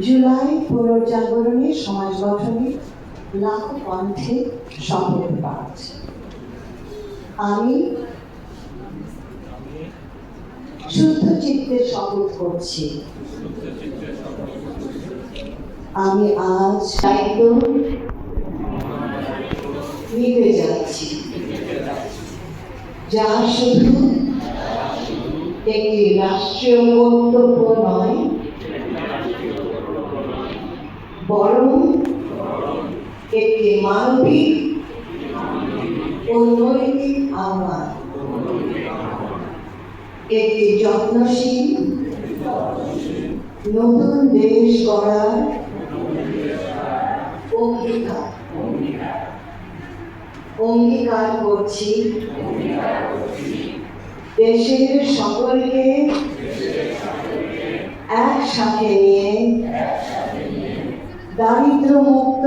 জুলাই পুনর্জাগরণে সমাজ গঠনে লাখো কণ্ঠে শপথ পাঠ আমি শুদ্ধ চিত্তে শপথ করছি। আমি আজ নিতে যাচ্ছি। যা শুধু একটি রাষ্ট্রীয় কর্তব্য নয় বরং একটি মানবিক ও নৈতিক আহ্বান একটি যত্নশীল, নতুন দেশ গড়ার অঙ্গীকার। অঙ্গীকার করছি। দেশের সকলকে একসাথে নিয়ে মুক্ত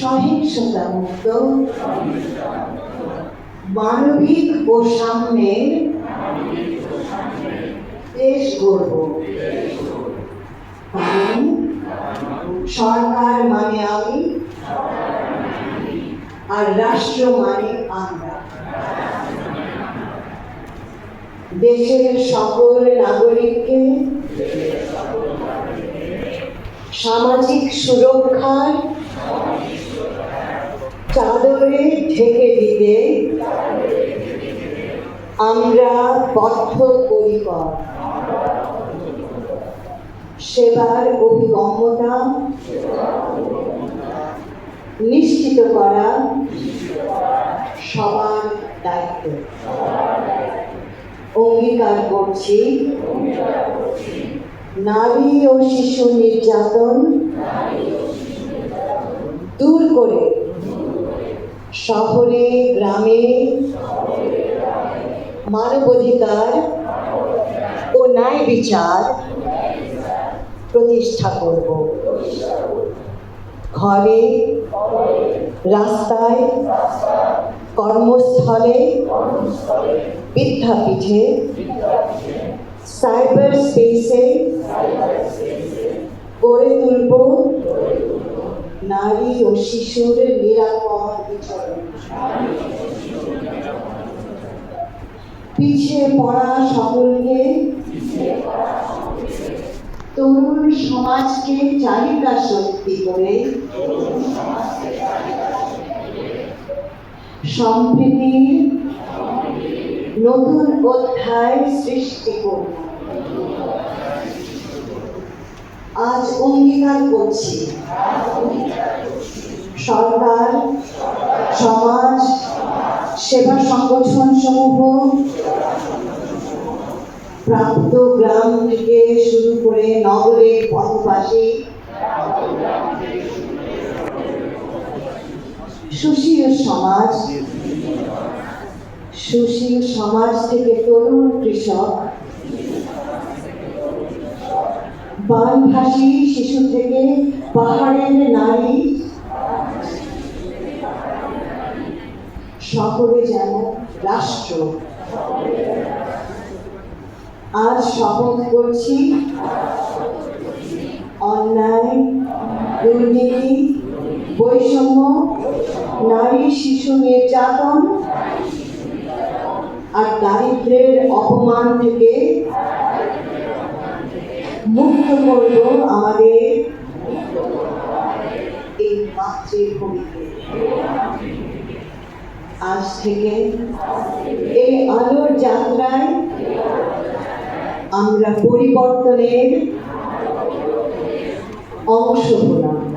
সহিংসতা মুক্ত মানবিক ও সাম্যের দেশ গড়ব। সরকার মানে আমি আর রাষ্ট্র মানে আমরা। দেশের সকল নাগরিককে সামাজিক সুরক্ষার চাদরে ঢেকে দিতে আমরা বদ্ধপরিকর সেবার অভিগম্যতা নিশ্চিত করা সবার দায়িত্ব। অঙ্গীকার করছি। নারী ও শিশু নির্যাতন দূর করে। শহরে, গ্রামে মানবাধিকার ও ন্যায় বিচার প্রতিষ্ঠা করব। ঘরে, রাস্তায়, কর্মস্থলে, বিদ্যাপীঠে সাইবার স্পেসে গড়ে তুলব নারী ও শিশুর নিরাপদ বিচরণ পিছিয়ে পড়া সকলকে তরুণ সমাজকে চালিকা শক্তি করে সম্প্রীতির নতুন অধ্যায় সৃষ্টি করব। আজ অঙ্গীকার করছি। সরকার, সমাজ, সেবা সংগঠন সমূহ প্রাপ্ত গ্রাম থেকে শুরু করে নগরের পথবাসী সুশীল সমাজ সুশীল সমাজ থেকে তরুণ কৃষক। বানভাসী শিশু থেকে পাহাড়ের নারী। সকলে যেন রাষ্ট্র। আজ শপথ করছি অন্যায়, দুর্নীতি, বৈষম্য, নারী শিশু নির্যাতন আর দারিদ্রের অপমান থেকে মুক্ত করব আমাদের এই আজ থেকে এই আলোর যাত্রায় আমরা পরিবর্তনের অংশ হলাম।